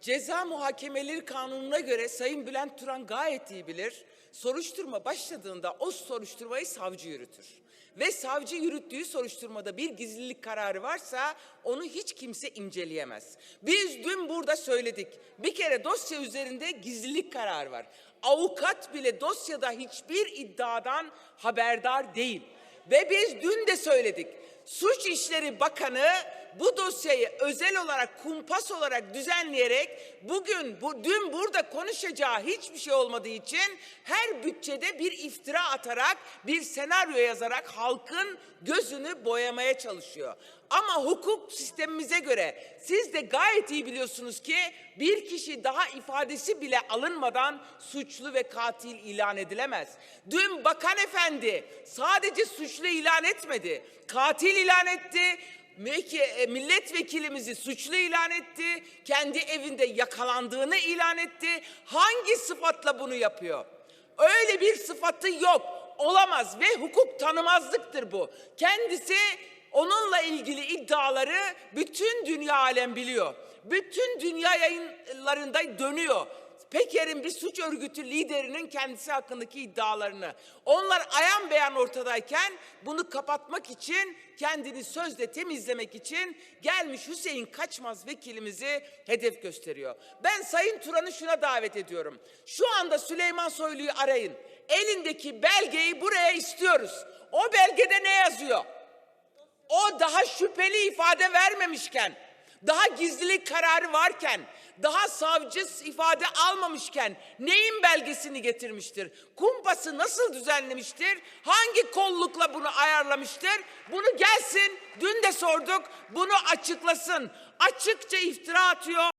Ceza muhakemeleri kanununa göre Sayın Bülent Turan gayet iyi bilir. Soruşturma başladığında o soruşturmayı savcı yürütür. Ve savcı yürüttüğü soruşturmada bir gizlilik kararı varsa onu hiç kimse inceleyemez. Biz dün burada söyledik. Bir kere dosya üzerinde gizlilik kararı var. Avukat bile dosyada hiçbir iddiadan haberdar değil. Ve biz dün de söyledik. Suç İşleri Bakanı bu dosyayı özel olarak kumpas olarak düzenleyerek bugün bu dün burada konuşacağı hiçbir şey olmadığı için her bütçede bir iftira atarak bir senaryo yazarak halkın gözünü boyamaya çalışıyor. Ama hukuk sistemimize göre siz de gayet iyi biliyorsunuz ki bir kişi daha ifadesi bile alınmadan suçlu ve katil ilan edilemez. Dün bakan efendi sadece suçlu ilan etmedi, katil ilan etti, milletvekilimizi suçlu ilan etti, kendi evinde yakalandığını ilan etti. Hangi sıfatla bunu yapıyor? Öyle bir sıfatı yok, olamaz ve hukuk tanımazlıktır bu. Kendisi onunla ilgili iddiaları bütün dünya alem biliyor. Bütün dünya yayınlarında dönüyor. Peker'in bir suç örgütü liderinin kendisi hakkındaki iddialarını. Onlar ayan beyan ortadayken bunu kapatmak için kendini sözle temizlemek için gelmiş Hüseyin Kaçmaz vekilimizi hedef gösteriyor. Ben Sayın Turan'ı şuna davet ediyorum. Şu anda Süleyman Soylu'yu arayın. Elindeki belgeyi buraya istiyoruz. O belgede ne yazıyor? O daha şüpheli ifade vermemişken, daha gizlilik kararı varken, daha savcı ifade almamışken neyin belgesini getirmiştir? Kumpası nasıl düzenlemiştir? Hangi kollukla bunu ayarlamıştır? Bunu gelsin, dün de sorduk, bunu açıklasın. Açıkça iftira atıyor.